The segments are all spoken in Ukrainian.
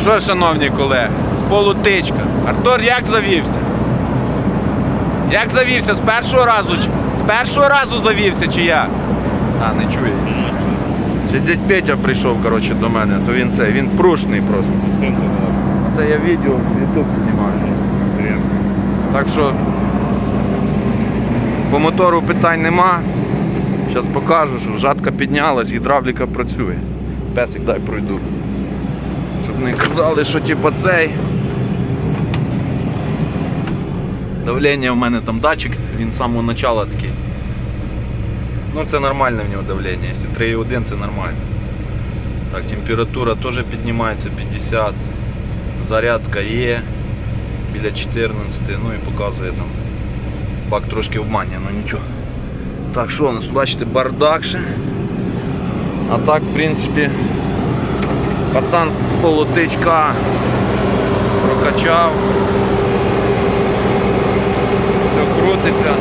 Що, шановні колеги, з полутичка. Артур як завівся? Як завівся? З першого разу? З першого разу завівся чи як? А, не чує. Чи дядь Петя прийшов, коротше, до мене, то він це, він прушний просто. Це я відео в YouTube знімаю. Так що по мотору питань нема. Зараз покажу, що жатка піднялась, гідравліка працює. Песик дай пройду. Щоб не казали, що типа цей. Давлення в мене там датчик, він з самого начала такий. Ну це нормальне в нього давлення, якщо 3,1 це нормально. Так, температура теж піднімається 50. Зарядка є біля 14, ну і показує там. Бак трошки обманює, ну нічого. Так, що у нас, бачите, бардак ще. А так, в принципі, пацан з полотичка прокачав. Все крутиться,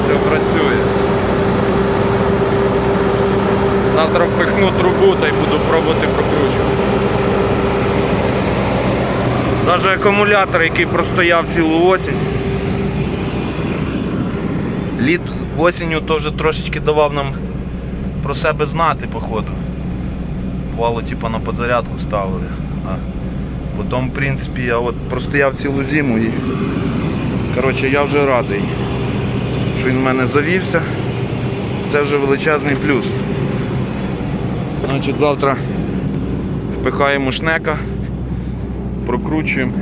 все працює. Завтра впихну трубу та й буду пробувати прокручувати. Навіть акумулятор, який простояв цілу осінь. Літ осінню теж трошечки давав нам про себе знати, походу. Бувало, типу, на подзарядку ставили. А потім, в принципі, я от простояв цілу зиму і коротше, я вже радий, що він в мене завівся. Це вже величезний плюс. Значить, завтра впихаємо шнека, прокручуємо,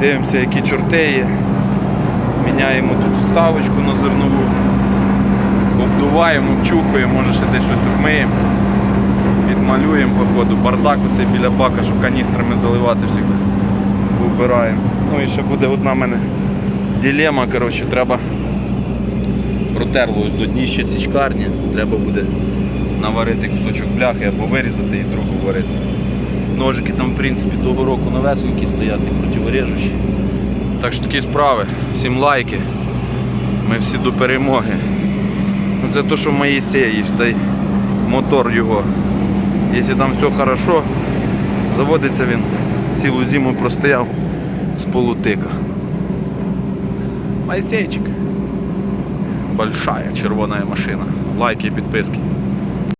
дивимося, які чорти є. Міняємо тут вставочку на зернову, обдуваємо, обчухуємо, може ще десь щось обмиємо, підмалюємо по ходу. Бардак оцей біля бака, щоб каністрами заливати всіх вбираємо. Ну і ще буде одна в мене дилема, коротше, треба протерло до дніща січкарні, треба буде наварити кусочок бляхи або вирізати і другу варити. Ножики там в принципі того року новесенькі стоять, не противорежучі. Так що такі справи. Всім лайки. Ми всі до перемоги. Ну, Це то, що Моїсей, та й мотор його. Якщо там все хорошо, заводиться він цілу зиму простояв з полутика. Моїсейчик. Большая червона машина. Лайки і підписки.